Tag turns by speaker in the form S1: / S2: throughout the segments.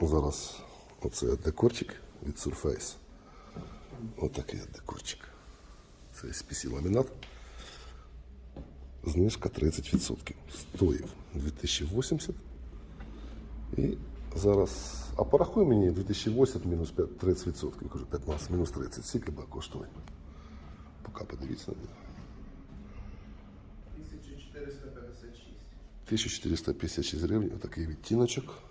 S1: Зараз оце декорчик від Surface. Отакий декорчик. Це SPC ламінат. Знижка 30%. Стоїв 2080. І зараз. А порахуй мені 2080 мінус 30%. Кажу 15, мінус 30. Скільки буде коштувати? Поки подивіться.
S2: 1456.
S1: 1456 гривень, отакий відтіночок,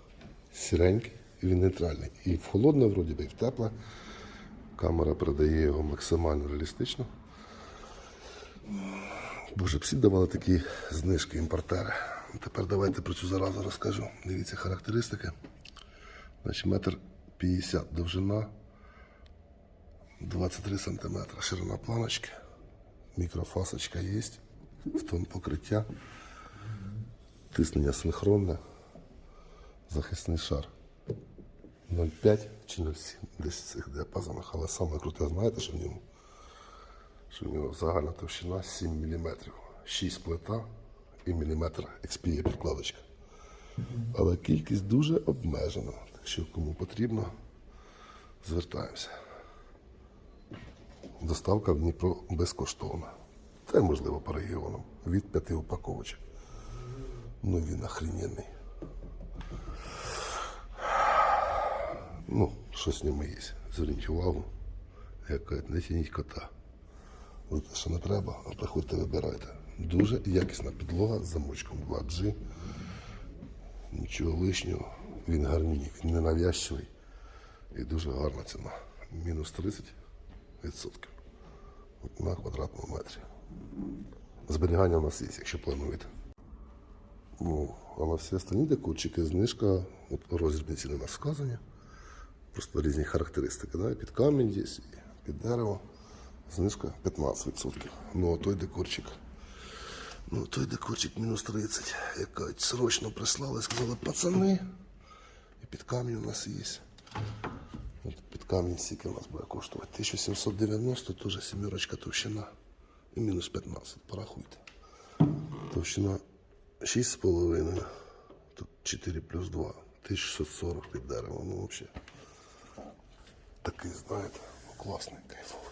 S1: сіренький, він нейтральний. І в холодне, вроді би, і в тепле. Камера передає його максимально реалістично. Боже, всі давали такі знижки імпортери. Тепер давайте про цю заразу розкажу. Дивіться характеристики. Значить, метр 50 довжина, 23 см ширина планочки, мікрофасочка є, тон покриття тиснення синхронне, захисний шар 0,5 чи 0,7 десь цих діапазонах, але саме круте, знаєте, що в ньому? Що в нього загальна товщина 7 мм, 6 плита і міліметр XP є підкладочка. Але кількість дуже обмежена. Так що кому потрібно, звертаємося. Доставка в Дніпро безкоштовна. Й можливо по регіонам. Від п'яти упаковочок. Ну він охрененний. Ну, щось в ньому є. Зверніть увагу. Як кажуть, не тяніть кота. За те, що не треба, а приходьте вибирайте. Дуже якісна підлога з замочком 2G. Нічого лишнього. Він гарній, він не навязчивий. І дуже гарна ціна. Мінус 30% на квадратному метрі. Зберігання у нас є, якщо плануєте. Ну, а на всі останні декорчики знижка, розрібні ціни у нас вказані. Просто різні характеристики. Да? Під камінь є, під дерево. Знижка 15%. Ну, а той декорчик. Ну, той декорчик мінус 30. Яка срочно прислали, сказали, пацани. І під камінь у нас є. От під камінь стільки у нас буде коштувати. 1790, теж сімерочка товщина. І мінус 15. Порахуйте. Товщина 6,5. Тут 4 плюс 2. 1640 під деревом. Ну, взагалі. Такий, знаєте, ну, класний, кайфовий.